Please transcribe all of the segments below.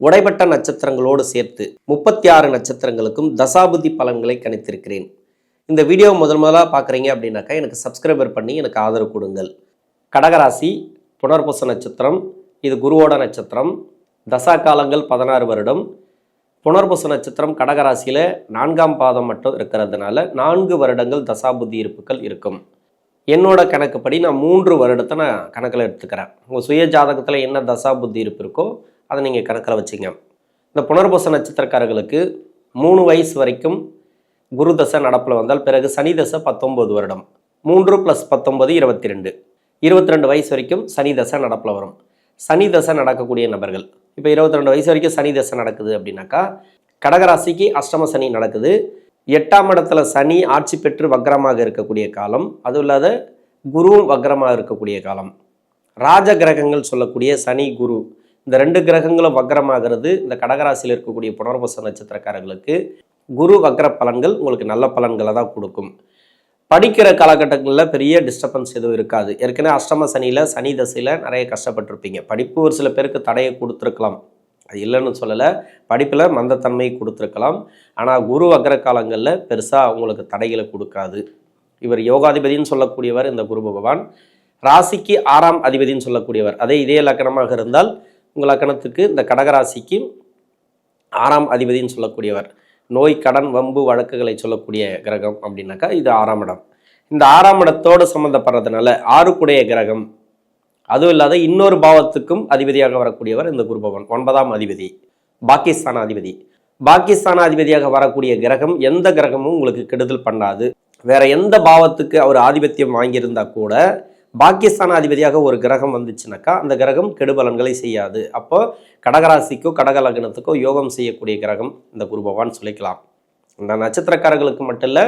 உடைப்பட்ட நட்சத்திரங்களோடு சேர்த்து முப்பத்தி ஆறு நட்சத்திரங்களுக்கும் தசாபுதி பலன்களை கணித்திருக்கிறேன். இந்த வீடியோ முதல் முதலாக பார்க்குறீங்க அப்படின்னாக்கா எனக்கு சப்ஸ்கிரைபர் பண்ணி எனக்கு ஆதரவு கொடுங்கள். கடகராசி புனர்பூச நட்சத்திரம் இது குருவோட நட்சத்திரம் தசா காலங்கள் பதினாறு வருடம். புனர்பூச நட்சத்திரம் கடகராசியில் நான்காம் பாதம் மட்டும் இருக்கிறதுனால நான்கு வருடங்கள் தசாபுத்தி இருப்புகள் இருக்கும். என்னோட கணக்குப்படி நான் மூன்று வருடத்தை நான் கணக்கில் எடுத்துக்கிறேன். உங்கள் சுய ஜாதகத்தில் என்ன தசா புத்தி இருப்பு இருக்கோ அதை நீங்கள் கணக்கில் வச்சுங்க. இந்த புனர்பூச நட்சத்திரக்காரர்களுக்கு மூணு வயசு வரைக்கும் குரு தசை நடப்பில் வந்தால் பிறகு சனி தசை பத்தொம்போது வருடம். மூன்று ப்ளஸ் பத்தொன்பது இருபத்தி ரெண்டு இருபத்தி ரெண்டு வயசு வரைக்கும் சனி தசை நடப்பில் வரும். சனி தசை நடக்கக்கூடிய நபர்கள். இப்போ இருபத்தி ரெண்டு வயசு வரைக்கும் சனி தசை நடக்குது அப்படின்னாக்கா கடகராசிக்கு அஷ்டம சனி நடக்குது. எட்டாம் இடத்துல சனி ஆட்சி பெற்று வக்ரமாக இருக்கக்கூடிய காலம். அதுவும் இல்லாத குருவும் வக்ரமாக இருக்கக்கூடிய காலம். ராஜ கிரகங்கள் சொல்லக்கூடிய சனி குரு இந்த ரெண்டு கிரகங்களும் வக்ரமாகிறது இந்த கடகராசியில் இருக்கக்கூடிய புனர்வச நட்சத்திரக்காரர்களுக்கு குரு வக்ர பலன்கள் உங்களுக்கு நல்ல பலன்களை தான் கொடுக்கும். படிக்கிற காலகட்டங்களில் பெரிய டிஸ்டர்பன்ஸ் எதுவும் இருக்காது. ஏற்கனவே அஷ்டம சனியில் சனி தசையில் நிறைய கஷ்டப்பட்டிருப்பீங்க. படிப்பு ஒரு சில பேருக்கு தடையை கொடுத்துருக்கலாம். அது இல்லைன்னு சொல்லலை. படிப்பில் மந்தத்தன்மை கொடுத்துருக்கலாம். ஆனால் குரு வக்ர காலங்களில் பெருசாக உங்களுக்கு தடைகளை கொடுக்காது. இவர் யோகாதிபதினு சொல்லக்கூடியவர் இந்த குரு பகவான். ராசிக்கு ஆறாம் அதிபதினு சொல்லக்கூடியவர். அதே இதே லக்கணமாக இருந்தால் உங்கள் லக்கணத்துக்கு இந்த கடகராசிக்கு ஆறாம் அதிபதினு சொல்லக்கூடியவர். நோய் கடன் வம்பு வழக்குகளை சொல்லக்கூடிய கிரகம் அப்படின்னாக்கா இது ஆறாம் இடம். இந்த ஆறாம் இடத்தோடு சம்மந்தப்படுறதுனால ஆறுக்குடைய கிரகம். அதுவும் இல்லாத இன்னொரு பாவத்துக்கும் அதிபதியாக வரக்கூடியவர் இந்த குருபவன் ஒன்பதாம் அதிபதி பாகிஸ்தான் அதிபதி பாகிஸ்தான் அதிபதியாக வரக்கூடிய கிரகம் எந்த கிரகமும் உங்களுக்கு கெடுதல் பண்ணாது. வேற எந்த பாவத்துக்கு அவர் ஆதிபத்தியம் வாங்கியிருந்தா கூட பாகிஸ்தான் அதிபதியாக ஒரு கிரகம் வந்துச்சுனாக்கா அந்த கிரகம் கெடுபலன்களை செய்யாது. அப்போ கடகராசிக்கோ கடக லக்னத்துக்கோ யோகம் செய்யக்கூடிய கிரகம் இந்த குரு பகவான் சொல்லிக்கலாம். இந்த நட்சத்திரக்காரர்களுக்கு மட்டும் இல்லை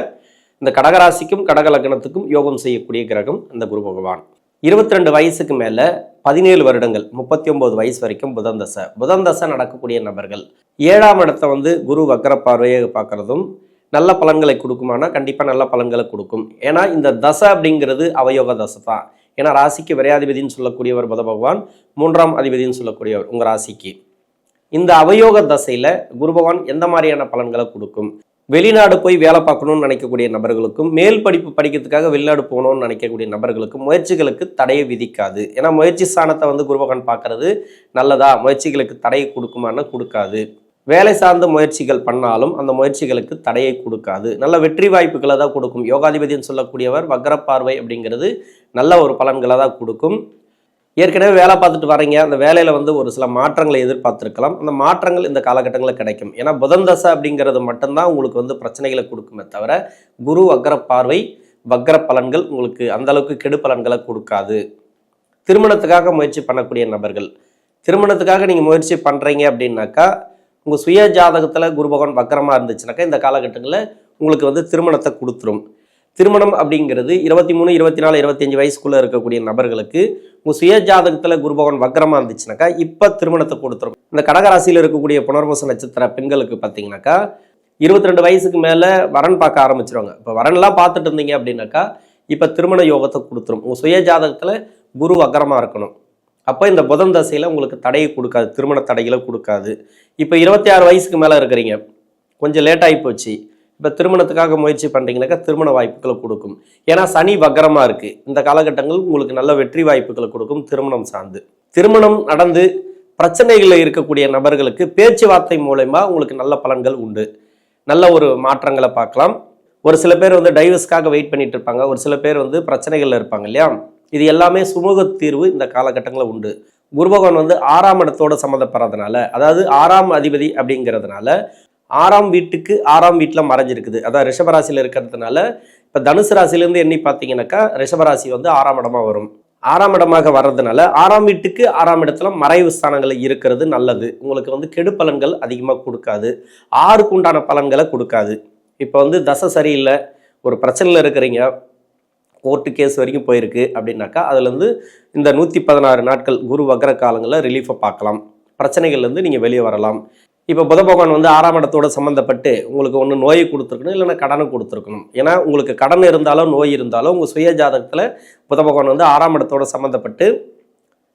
இந்த கடகராசிக்கும் கடக லக்னத்துக்கும் யோகம் செய்யக்கூடிய கிரகம் இந்த குரு பகவான். இருபத்தி ரெண்டு வயசுக்கு மேலே பதினேழு வருடங்கள் முப்பத்தி ஒன்பது வயசு வரைக்கும் புதன் தசை. புதன் தசை நடக்கக்கூடிய நபர்கள். ஏழாம் இடத்தை வந்து குரு வக்கர பார்வையை பார்க்குறதும் நல்ல பலன்களை கொடுக்குமானா கண்டிப்பாக நல்ல பலன்களை கொடுக்கும். ஏன்னா இந்த தசை அப்படிங்கிறது அவயோக தசை தான். ஏன்னா ராசிக்கு விரையாதிபதினு சொல்லக்கூடியவர் புத பகவான் மூன்றாம் அதிபதினு சொல்லக்கூடியவர் உங்கள் ராசிக்கு. இந்த அவயோக தசையில் குரு பகவான் எந்த மாதிரியான பலன்களை கொடுக்கும்? வெளிநாடு போய் வேலை பார்க்கணும்னு நினைக்கக்கூடிய நபர்களுக்கும் மேல் படிப்பு படிக்கிறதுக்காக வெளிநாடு போகணும்னு நினைக்கக்கூடிய நபர்களுக்கும் முயற்சிகளுக்கு தடையை விதிக்காது. ஏன்னா முயற்சி ஸ்தானத்தை வந்து குருபகன் பார்க்கறது நல்லதா? முயற்சிகளுக்கு தடையை கொடுக்குமான்னு கொடுக்காது. வேலை சார்ந்த முயற்சிகள் பண்ணாலும் அந்த முயற்சிகளுக்கு தடையை கொடுக்காது. நல்ல வெற்றி வாய்ப்புகளை தான் கொடுக்கும். யோகாதிபதினு சொல்லக்கூடியவர் வக்ரப்பார்வை அப்படிங்கிறது நல்ல ஒரு பலன்களை தான் கொடுக்கும். ஏற்கனவே வேலை பார்த்துட்டு வரீங்க. அந்த வேலையில் வந்து ஒரு சில மாற்றங்களை எதிர்பார்த்துருக்கலாம். அந்த மாற்றங்கள் இந்த காலகட்டங்களில் கிடைக்கும். ஏன்னா புதன் தசை அப்படிங்கிறது மட்டும்தான் உங்களுக்கு வந்து பிரச்சனைகளை கொடுக்குமே தவிர குரு வக்ர பார்வை வக்ர பலன்கள் உங்களுக்கு அந்தளவுக்கு கெடு பலன்களை கொடுக்காது. திருமணத்துக்காக முயற்சி பண்ணக்கூடிய நபர்கள். திருமணத்துக்காக நீங்கள் முயற்சி பண்ணுறீங்க அப்படின்னாக்கா உங்கள் சுய ஜாதகத்தில் குரு பகவான் வக்கரமாக இருந்துச்சுனாக்கா இந்த காலகட்டங்களில் உங்களுக்கு வந்து திருமணத்தை கொடுத்துரும். திருமணம் அப்படிங்கிறது இருபத்தி மூணு இருபத்தி நாலு இருபத்தஞ்சு வயசுக்குள்ளே இருக்கக்கூடிய நபர்களுக்கு உங்கள் சுய ஜாதகத்தில் குரு பகவான் வக்கரமாக இருந்துச்சுனாக்கா இப்போ திருமணத்தை கொடுத்துரும். இந்த கடகராசியில் இருக்கக்கூடிய புனர்வச நட்சத்திர பெண்களுக்கு பார்த்தீங்கன்னாக்கா இருபத்தி ரெண்டு வயசுக்கு மேலே வரன் பார்க்க ஆரம்பிச்சிருவாங்க. இப்போ வரன்லாம் பார்த்துட்டு இருந்தீங்க அப்படின்னாக்கா இப்போ திருமண யோகத்தை கொடுத்துரும். உங்கள் சுய ஜாதகத்தில் குரு வக்கரமாக இருக்கணும். அப்போ இந்த புதன் தசையில் உங்களுக்கு தடையை கொடுக்காது. திருமண தடைகளை கொடுக்காது. இப்போ இருபத்தி ஆறு வயசுக்கு மேலே இருக்கிறீங்க. கொஞ்சம் லேட்டாகி போச்சு. இப்போ திருமணத்துக்காக முயற்சி பண்ணுறீங்கனாக்கா திருமண வாய்ப்புகளை கொடுக்கும். ஏன்னா சனி வக்கரமாக இருக்குது இந்த காலகட்டங்கள் உங்களுக்கு நல்ல வெற்றி வாய்ப்புகளை கொடுக்கும் திருமணம் சார்ந்து. திருமணம் நடந்து பிரச்சனைகளில் இருக்கக்கூடிய நபர்களுக்கு பேச்சுவார்த்தை மூலயமா உங்களுக்கு நல்ல பலன்கள் உண்டு. நல்ல ஒரு மாற்றங்களை பார்க்கலாம். ஒரு சில பேர் வந்து டைவர்ஸ்க்காக வெயிட் பண்ணிட்டு இருப்பாங்க. ஒரு சில பேர் வந்து பிரச்சனைகளில் இருப்பாங்க இல்லையா? இது எல்லாமே சுமூக தீர்வு இந்த காலகட்டங்களில் உண்டு. குருபகவான் வந்து ஆறாம் இடத்தோட சம்மந்தப்படுறதுனால அதாவது ஆறாம் அதிபதி அப்படிங்கிறதுனால ஆறாம் வீட்டுக்கு ஆறாம் வீட்டில் மறைஞ்சிருக்குது. அதாவது ரிஷபராசியில் இருக்கிறதுனால இப்போ தனுசு ராசிலேருந்து எண்ணி பார்த்தீங்கன்னாக்கா ரிஷபராசி வந்து ஆறாம் இடமாக வரும். ஆறாம் இடமாக வர்றதுனால ஆறாம் வீட்டுக்கு ஆறாம் இடத்துல மறைவு ஸ்தானங்கள் இருக்கிறது நல்லது. உங்களுக்கு வந்து கெடு பலன்கள் அதிகமாக கொடுக்காது. ஆறுக்கு உண்டான பலன்களை கொடுக்காது. இப்போ வந்து தசை சரியில்லை ஒரு பிரச்சனையில் இருக்கிறீங்க கோர்ட்டு கேஸ் வரைக்கும் போயிருக்கு அப்படின்னாக்கா அதுலேருந்து இந்த நூற்றி பதினாறு நாட்கள் குரு வக்ர காலங்களில் ரிலீஃபை பார்க்கலாம். பிரச்சனைகள்லேருந்து நீங்கள் வெளியே வரலாம். இப்போ புத பகவான் வந்து ஆறாம் இடத்தோட சம்மந்தப்பட்டு உங்களுக்கு ஒன்று நோயை கொடுத்துருக்கணும் இல்லைன்னா கடனை கொடுத்துருக்கணும். ஏன்னா உங்களுக்கு கடன் இருந்தாலும் நோய் இருந்தாலும் உங்கள் சுய ஜாதகத்தில் புத பகவான் வந்து ஆறாம் இடத்தோட சம்மந்தப்பட்டு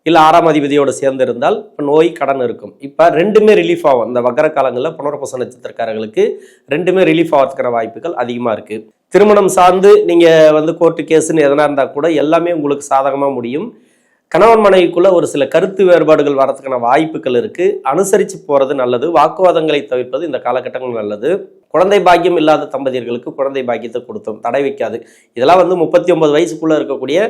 இல்லை ஆறாம் அதிபதியோடு சேர்ந்து இருந்தால் இப்போ நோய் கடன் இருக்கும். இப்போ ரெண்டுமே ரிலீஃப் ஆகும். இந்த வக்கர காலங்களில் புனர்பூச நட்சத்திரக்காரர்களுக்கு ரெண்டுமே ரிலீஃப் ஆகிறதுக்கிற வாய்ப்புகள் அதிகமாக இருக்குது திருமணம் சார்ந்து நீங்கள் வந்து கோர்ட்டு கேஸுன்னு எதனா இருந்தால் கூட எல்லாமே உங்களுக்கு சாதகமாக முடியும். கணவன் மனைவிக்குள்ள ஒரு சில கருத்து வேறுபாடுகள் வரதுக்கான வாய்ப்புகள் இருக்கு. அனுசரித்து போறது நல்லது. வாக்குவாதங்களை தவிர்ப்பது இந்த காலகட்டங்கள் நல்லது. குழந்தை பாக்கியம் இல்லாத தம்பதியர்களுக்கு குழந்தை பாக்கியத்தை கொடுத்தோம். தடை வைக்காது. இதெல்லாம் வந்து முப்பத்தி ஒன்பது வயசுக்குள்ள இருக்கக்கூடிய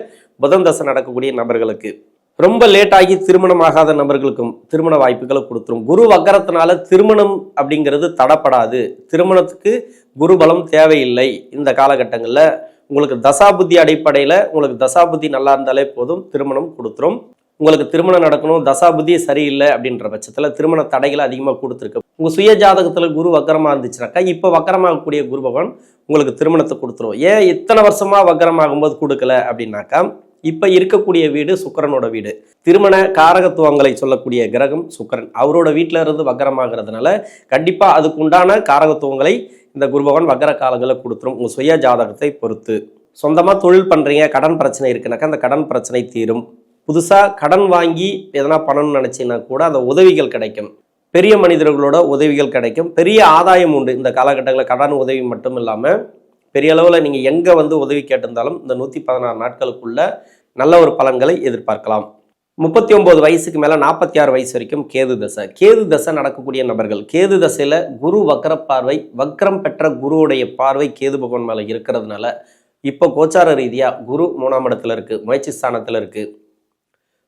புதன் தசை நடக்கக்கூடிய நபர்களுக்கு. ரொம்ப லேட் ஆகி திருமணம் ஆகாத நபர்களுக்கும் திருமண வாய்ப்புகளை கொடுத்துரும். குரு வக்கரத்தினால திருமணம் அப்படிங்கிறது தடப்படாது. திருமணத்துக்கு குரு பலம் தேவையில்லை இந்த காலகட்டங்களில். உங்களுக்கு தசாபுத்தி அடிப்படையில் உங்களுக்கு தசாபுத்தி நல்லா இருந்தாலே போதும் திருமணம் கொடுத்துரும். உங்களுக்கு திருமணம் நடக்கணும் தசாபுத்தி சரியில்லை அப்படின்ற பட்சத்தில் திருமண தடைகளை அதிகமாக கொடுத்துருக்கு. உங்கள் சுய ஜாதகத்தில் குரு வக்கரமாக இருந்துச்சுனாக்கா இப்போ வக்கரமாகக்கூடிய குரு பகவான் உங்களுக்கு திருமணத்தை கொடுத்துரும். ஏன் இத்தனை வருஷமாக வக்கரமாகும்போது கொடுக்கல அப்படின்னாக்கா இப்போ இருக்கக்கூடிய வீடு சுக்கரனோட வீடு. திருமண காரகத்துவங்களை சொல்லக்கூடிய கிரகம் சுக்கரன். அவரோட வீட்டில் இருந்து வக்கரமாகிறதுனால கண்டிப்பாக அதுக்கு உண்டான காரகத்துவங்களை இந்த குரு பகவான் வக்கர காலங்களில் கொடுத்துரும். உங்கள் சுய ஜாதகத்தை பொறுத்து. சொந்தமாக தொழில் பண்ணுறீங்க கடன் பிரச்சனை இருக்குனாக்கா அந்த கடன் பிரச்சனை தீரும். புதுசாக கடன் வாங்கி எதனா பண்ணணும்னு நினச்சிங்கன்னா கூட அந்த உதவிகள் கிடைக்கும். பெரிய மனிதர்களோட உதவிகள் கிடைக்கும். பெரிய ஆதாயம் உண்டு. இந்த காலகட்டங்களில் கடன் உதவி மட்டும் இல்லாமல் பெரிய அளவில் நீங்கள் எங்கே வந்து உதவி கேட்டிருந்தாலும் இந்த நூற்றி பதினாறு நாட்களுக்குள்ள நல்ல ஒரு பலன்களை எதிர்பார்க்கலாம். முப்பத்தி ஒன்பது வயசுக்கு மேலே நாற்பத்தி ஆறு வயசு வரைக்கும் கேது தசை. கேது தசை நடக்கக்கூடிய நபர்கள் கேது தசையில் குரு வக்கர பார்வை வக்ரம் பெற்ற குருவுடைய பார்வை கேது பகவான் மேலே இருக்கிறதுனால இப்போ கோச்சார ரீதியாக குரு மூணாம் இடத்துல இருக்குது முயற்சி ஸ்தானத்தில் இருக்குது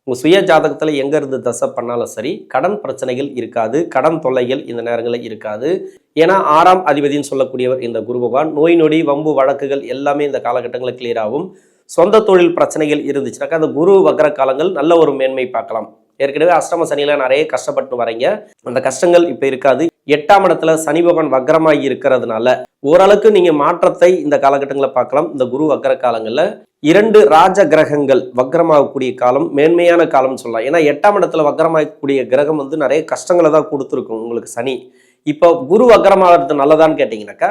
உங்கள் சுய ஜாதகத்தில் எங்கே இருந்து தசை பண்ணாலும் சரி கடன் பிரச்சனைகள் இருக்காது கடன் தொல்லைகள் இந்த நேரங்களில் இருக்காது. ஏன்னா ஆறாம் அதிபதினு சொல்லக்கூடியவர் இந்த குரு பகவான். நோய் நொடி வம்பு வழக்குகள் எல்லாமே இந்த காலகட்டங்களில் கிளியர் ஆகும். சொந்த தொழில் பிரச்சனைகள் இருந்துச்சுனாக்கா அந்த குரு வக்கர காலங்கள் நல்ல ஒரு மேன்மை பார்க்கலாம். ஏற்கனவே அஷ்டம சனியில நிறைய கஷ்டப்பட்டு வரீங்க. அந்த கஷ்டங்கள் இப்போ இருக்காது. எட்டாம் இடத்துல சனி பகவான் வக்ரமாகி இருக்கிறதுனால ஓரளவுக்கு நீங்க மாற்றத்தை இந்த காலகட்டங்களில் பார்க்கலாம். இந்த குரு வக்ர காலங்களில் இரண்டு ராஜ கிரகங்கள் வக்ரமாகக்கூடிய காலம் மேன்மையான காலம்னு சொல்லலாம். ஏன்னா எட்டாம் இடத்துல வக்ரமாகக்கூடிய கிரகம் வந்து நிறைய கஷ்டங்களை தான் கொடுத்துருக்கும் உங்களுக்கு சனி. இப்போ குரு வக்ரமாகிறது நல்லதான்னு கேட்டிங்கனாக்கா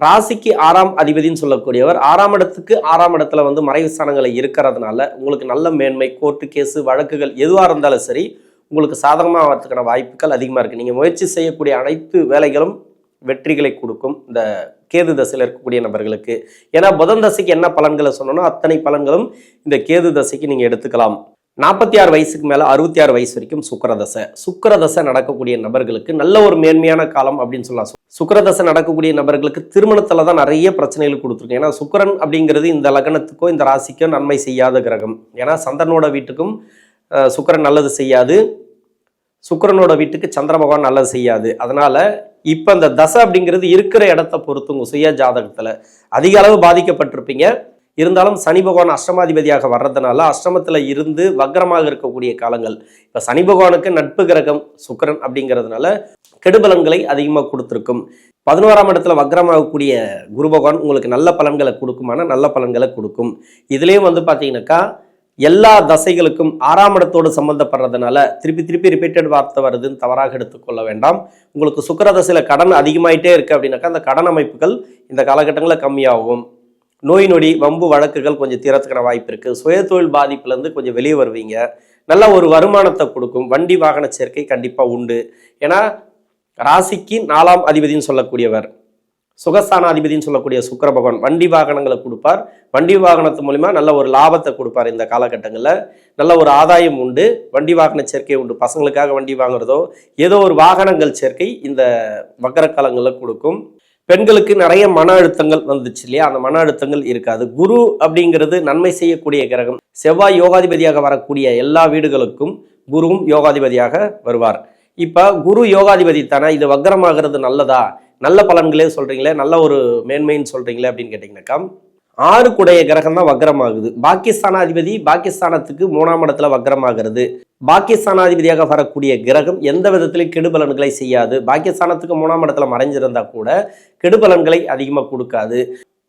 ராசிக்கு ஆறாம் அதிபதினு சொல்லக்கூடியவர் ஆறாம் இடத்துக்கு ஆறாம் இடத்துல வந்து மறைவு ஸ்தானங்களை இருக்கிறதுனால உங்களுக்கு நல்ல மேன்மை கோர்ட்டு கேஸு வழக்குகள் எதுவாக இருந்தாலும் சரி உங்களுக்கு சாதகமாக வரதுக்கான வாய்ப்புகள் அதிகமாக இருக்குது நீங்கள் முயற்சி செய்யக்கூடிய அனைத்து வேலைகளும் வெற்றிகளை கொடுக்கும். இந்த கேது தசையில் இருக்கக்கூடிய நபர்களுக்கு. ஏன்னா புதன் தசைக்கு என்ன பலன்களை சொன்னோன்னா அத்தனை பலன்களும் இந்த கேது தசைக்கு நீங்கள் எடுத்துக்கலாம். நாற்பத்தி ஆறு வயசுக்கு மேலே அறுபத்தி ஆறு வயசு வரைக்கும் சுக்கரதசை. சுக்கரதசை நடக்கக்கூடிய நபர்களுக்கு நல்ல ஒரு மேன்மையான காலம் அப்படின்னு சொல்லலாம். சுக்கரதசை நடக்கக்கூடிய நபர்களுக்கு திருமணத்தில் தான் நிறைய பிரச்சனைகள் கொடுத்துருக்கு ஏன்னா சுக்கரன் அப்படிங்கிறது இந்த லக்னத்துக்கோ இந்த ராசிக்கோ நன்மை செய்யாத கிரகம். ஏன்னா சந்திரனோட வீட்டுக்கும் சுக்கரன் நல்லது செய்யாது. சுக்கரனோட வீட்டுக்கு சந்திர பகவான் நல்லது செய்யாது. அதனால இப்போ இந்த தசை அப்படிங்கிறது இருக்கிற இடத்த பொறுத்துங்க சுய ஜாதகத்தில் அதிக அளவு பாதிக்கப்பட்டிருப்பீங்க. இருந்தாலும் சனி பகவான் அஷ்டமாதிபதியாக வர்றதுனால அஷ்டமத்தில் இருந்து வக்ரமாக இருக்கக்கூடிய காலங்கள். இப்போ சனி பகவானுக்கு நட்பு கிரகம் சுக்கிரன் அப்படிங்கிறதுனால கெடுபலன்களை அதிகமாக கொடுத்துருக்கும். பதினோராம் இடத்துல வக்ரமாகக்கூடிய குரு பகவான் உங்களுக்கு நல்ல பலன்களை கொடுக்குமான நல்ல பலன்களை கொடுக்கும். இதுலேயும் வந்து பார்த்தீங்கன்னாக்கா எல்லா தசைகளுக்கும் ஆறாம் இடத்தோடு சம்மந்தப்படுறதுனால திருப்பி திருப்பி ரிப்பீட்டட் வார்த்தை வருதுன்னு தவறாக எடுத்துக்கொள்ள வேண்டாம். உங்களுக்கு சுக்கர தசையில் கடன் அதிகமாயிட்டே இருக்குது அப்படின்னாக்கா அந்த கடன் அமைப்புகள் இந்த காலகட்டங்களில் கம்மியாகும். நோய் நொடி வம்பு வழக்குகள் கொஞ்சம் தீரத்துக்கான வாய்ப்பு இருக்கு. சுய தொழில் பாதிப்புலேருந்து கொஞ்சம் வெளியே வருவீங்க. நல்ல ஒரு வருமானத்தை கொடுக்கும். வண்டி வாகன சேர்க்கை கண்டிப்பாக உண்டு. ஏன்னா ராசிக்கு நாலாம் அதிபதினு சொல்லக்கூடியவர் சுகஸ்தானாதிபதினு சொல்லக்கூடிய சுக்கர பகவான் வண்டி வாகனங்களை கொடுப்பார். வண்டி வாகனத்து மூலிமா நல்ல ஒரு லாபத்தை கொடுப்பார் இந்த காலகட்டங்களில். நல்ல ஒரு ஆதாயம் உண்டு. வண்டி வாகன சேர்க்கை உண்டு. பசங்களுக்காக வண்டி வாங்குறதோ ஏதோ ஒரு வாகனங்கள் சேர்க்கை இந்த வக்கர காலங்களில் கொடுக்கும். பெண்களுக்கு நிறைய மன அழுத்தங்கள் வந்துச்சு இல்லையா? அந்த மன அழுத்தங்கள் இருக்காது. குரு அப்படிங்கிறது நன்மை செய்யக்கூடிய கிரகம். செவ்வாய் யோகாதிபதியாக வரக்கூடிய எல்லா வீடுகளுக்கும் குருவும் யோகாதிபதியாக வருவார். இப்போ குரு யோகாதிபதி தானே இது வக்கரமாகிறது நல்லதா? நல்ல பலன்களே சொல்றீங்களே நல்ல ஒரு மேன்மைன்னு சொல்றீங்களே அப்படின்னு ஆறு ஆறுக்குடைய கிரகம் தான் வக்ரமாகுது. பாகிஸ்தானாதிபதி பாகிஸ்தானத்துக்கு மூணாம் இடத்துல வக்ரமாகிறது. பாகிஸ்தானாதிபதியாக வரக்கூடிய கிரகம் எந்த விதத்திலையும் கெடுபலன்களை செய்யாது. பாகிஸ்தானத்துக்கு மூணாம் இடத்துல மறைஞ்சிருந்தா கூட கெடுபலன்களை அதிகமாக கொடுக்காது.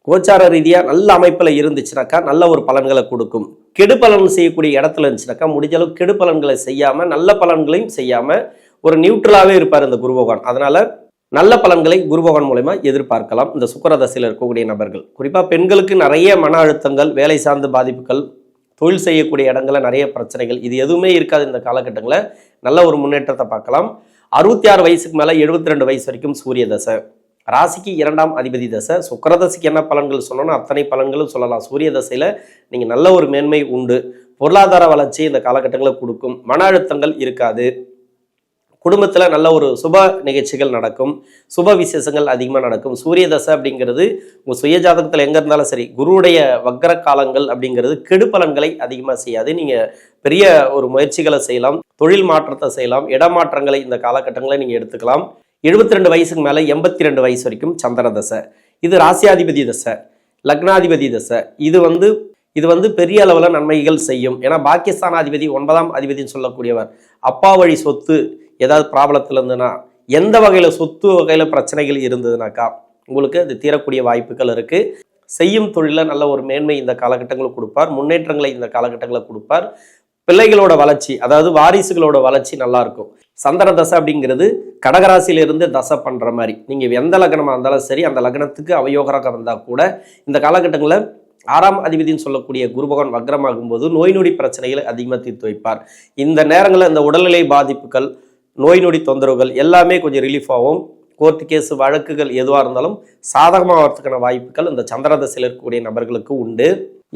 கோச்சார ரீதியாக நல்ல அமைப்பில் இருந்துச்சுனாக்கா நல்ல ஒரு பலன்களை கொடுக்கும். கெடுபலன் செய்யக்கூடிய இடத்துல இருந்துச்சுனாக்கா முடிஞ்ச அளவுக்கு கெடுபலன்களை செய்யாமல் நல்ல பலன்களையும் செய்யாமல் ஒரு நியூட்ரலாகவே இருப்பார் இந்த குரு பகவான். நல்ல பலன்களை குரு பகவான் மூலயமா எதிர்பார்க்கலாம். இந்த சுக்கரதசையில் இருக்கக்கூடிய நபர்கள். குறிப்பாக பெண்களுக்கு நிறைய மன அழுத்தங்கள் வேலை சார்ந்த பாதிப்புகள் தொழில் செய்யக்கூடிய இடங்களில் நிறைய பிரச்சனைகள். இது எதுவுமே இருக்காது இந்த காலகட்டங்களில். நல்ல ஒரு முன்னேற்றத்தை பார்க்கலாம். அறுபத்தி ஆறு வயசுக்கு மேலே எழுபத்தி ரெண்டு வயசு வரைக்கும் சூரிய தசை. ராசிக்கு இரண்டாம் அதிபதி தசை. சுக்கரதசைக்கு என்ன பலன்கள் சொன்னோன்னா அத்தனை பலன்களும் சொல்லலாம். சூரிய தசையில் நீங்கள் நல்ல ஒரு மேன்மை உண்டு. பொருளாதார வளர்ச்சி இந்த காலகட்டங்களில் கொடுக்கும். மன அழுத்தங்கள் இருக்காது. குடும்பத்தில் நல்ல ஒரு சுப நிகழ்ச்சிகள் நடக்கும். சுப விசேஷங்கள் அதிகமாக நடக்கும். சூரிய தசை அப்படிங்கிறது உங்கள் சுய ஜாதகத்தில் எங்கே இருந்தாலும் சரி குருவுடைய வக்கர காலங்கள் அப்படிங்கிறது கெடு பலன்களை அதிகமாக செய்யாது. நீங்கள் பெரிய ஒரு முயற்சிகளை செய்யலாம். தொழில் மாற்றத்தை செய்யலாம். இடமாற்றங்களை இந்த காலகட்டங்களை நீங்கள் எடுத்துக்கலாம். எழுபத்தி ரெண்டு வயசுக்கு மேலே எண்பத்தி ரெண்டு வயசு வரைக்கும் சந்திர தசை. இது ராசியாதிபதி தசை லக்னாதிபதி தசை. இது வந்து இது வந்து பெரிய அளவில் நன்மைகள் செய்யும். ஏன்னா பாகிஸ்தான் அதிபதி ஒன்பதாம் அதிபதினு சொல்லக்கூடியவர். அப்பா வழி சொத்து ஏதாவது ப்ராப்ளத்தில் இருந்ததுன்னா எந்த வகையில் சொத்து வகையில் பிரச்சனைகள் இருந்ததுனாக்கா உங்களுக்கு அது தீரக்கூடிய வாய்ப்புகள் இருக்குது செய்யும் தொழிலில் நல்ல ஒரு மேன்மை இந்த காலகட்டங்களில் கொடுப்பார். முன்னேற்றங்களை இந்த காலகட்டங்களில் கொடுப்பார். பிள்ளைகளோட வளர்ச்சி அதாவது வாரிசுகளோட வளர்ச்சி நல்லா இருக்கும். சந்திர தசை அப்படிங்கிறது கடகராசியிலிருந்து தசை பண்ணுற மாதிரி. நீங்கள் எந்த லக்னமாக இருந்தாலும் சரி அந்த லக்னத்துக்கு அவயோகராக இருந்தால் கூட இந்த காலகட்டங்களில் ஆறாம் அதிபதினு சொல்லக்கூடிய குருபகவான் வக்ரமாகும் போது நோய் நொடி பிரச்சனைகளை அதிகமாக தீர்த்து வைப்பார். இந்த நேரங்களில் இந்த உடல்நிலை பாதிப்புகள் நோய் நொடி தொந்தரவுகள் எல்லாமே கொஞ்சம் ரிலீஃப் ஆகும். கோர்ட்டு கேஸ் வழக்குகள் எதுவாக இருந்தாலும் சாதகமாக வரதுக்கான வாய்ப்புகள் இந்த சந்திரதசையில் இருக்கக்கூடிய நபர்களுக்கு உண்டு.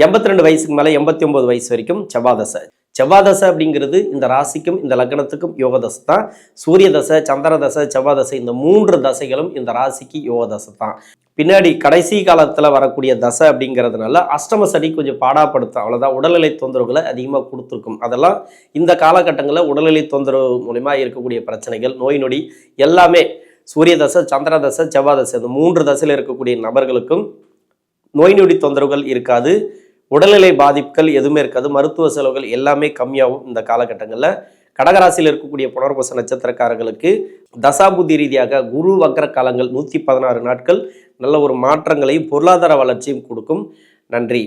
எண்பத்தி ரெண்டு வயசுக்கு மேலே எண்பத்தி ஒன்பது வயசு வரைக்கும் செவ்வாதசை செவ்வாதசை அப்படிங்கிறது இந்த ராசிக்கும் இந்த லக்னத்துக்கும் யோகதசை தான். சூரிய தசை சந்திர தசை செவ்வாதசை இந்த மூன்று தசைகளும் இந்த ராசிக்கு யோகதசை தான். பின்னாடி கடைசி காலத்தில் வரக்கூடிய தசை அப்படிங்கிறதுனால அஷ்டம சனி கொஞ்சம் பாடாப்படுத்தும். அவ்வளோதான் உடல்நிலை தொந்தரவுகளை அதிகமாக கொடுத்துருக்கும். அதெல்லாம் இந்த காலகட்டங்களில் உடல்நிலை தொந்தரவு மூலிமா இருக்கக்கூடிய பிரச்சனைகள் நோய் நொடி எல்லாமே சூரிய தசை சந்திர தசை செவ்வாய் தசை இந்த மூன்று தசையில் இருக்கக்கூடிய நபர்களுக்கும் நோய் நொடி தொந்தரவுகள் இருக்காது. உடல்நிலை பாதிப்புகள் எதுவுமே இருக்காது. மருத்துவ செலவுகள் எல்லாமே கம்மியாகும் இந்த காலகட்டங்களில். கடகராசியில் இருக்கக்கூடிய புனர்வச நட்சத்திரக்காரர்களுக்கு தசாபுத்தி ரீதியாக குரு வக்கர காலங்கள் நூற்றி பதினாறு நாட்கள். நல்ல ஒரு மாற்றங்களையும் பொருளாதார வளர்ச்சியும் கொடுக்கும். நன்றி.